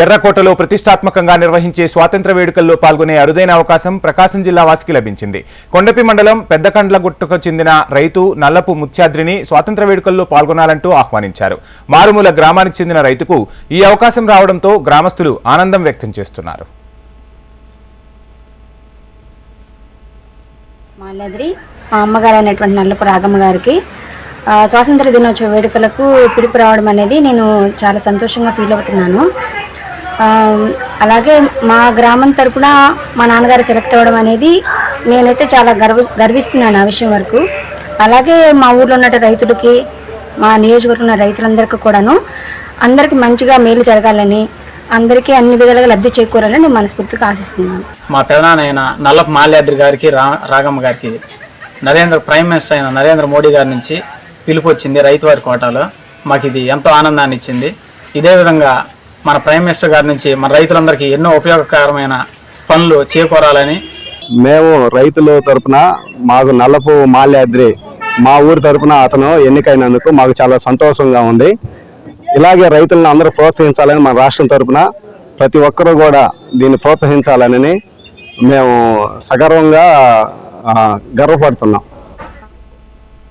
ఎర్రకోటలో ప్రతిష్టాత్మకంగా నిర్వహించే స్వాతంత్ర వేడుకల్లో పాల్గొనే అరుదైన అవకాశం ప్రకాశం జిల్లా వాసికి లభించింది. కొండపి మండలం పెద్దకండ్లగుట్టుకు చెందిన రైతు నల్లపు ముత్యాద్రిని స్వాతంత్ర వేడుకల్లో పాల్గొనాలంటూ ఆహ్వానించారు. మారుమూల గ్రామానికి చెందిన రైతుకు ఈ అవకాశం రావడంతో గ్రామస్తులు ఆనందం వ్యక్తం చేస్తున్నారు. మాల్యాద్రి మా అమ్మగారు అయినటువంటి నల్లపు రాగమ్మ గారికి స్వాతంత్ర దినోత్సవ వేడుకలకు పిలుపు రావడం అనేది నేను చాలా సంతోషంగా ఫీల్ అవుతున్నాను. అలాగే మా గ్రామం తరపున మా నాన్నగారు సెలెక్ట్ అవ్వడం అనేది నేనైతే చాలా గర్వ గర్విస్తున్నాను ఆ విషయం వరకు. అలాగే మా ఊర్లో ఉన్న రైతులకి మా నియోజకవర్గం ఉన్న రైతులందరికీ కూడాను అందరికీ మంచిగా మేలు జరగాలని అందరికీ అన్ని విధాలుగా లబ్ధి చేకూరాలని నేను మనస్ఫూర్తిగా ఆశిస్తున్నాను. మా పెదనాన్నైన నల్లపు మాల్యాద్రి గారికి రా రాగమ్మ గారికి నరేంద్ర ప్రైమ్ మినిస్టర్ అయిన నరేంద్ర మోడీ గారి నుంచి పిలుపు వచ్చింది రైతువారి కోటాలో. మాకు ఇది ఎంతో ఆనందాన్ని ఇచ్చింది ఇదే విధంగా మన ప్రైమ్ మినిస్టర్ గారి నుంచి మన రైతులందరికీ ఎన్నో ఉపయోగకరమైన పనులు చేకూరాలని మేము రైతుల తరపున మాకు నల్లపు మాల్యాద్రి మా ఊరి తరపున అతను ఎన్నికైనందుకు మాకు చాలా సంతోషంగా ఉంది. ఇలాగే రైతులను అందరూ ప్రోత్సహించాలని మన రాష్ట్రం తరపున ప్రతి ఒక్కరూ కూడా దీన్ని ప్రోత్సహించాలని మేము సగర్వంగా గర్వపడుతున్నాం.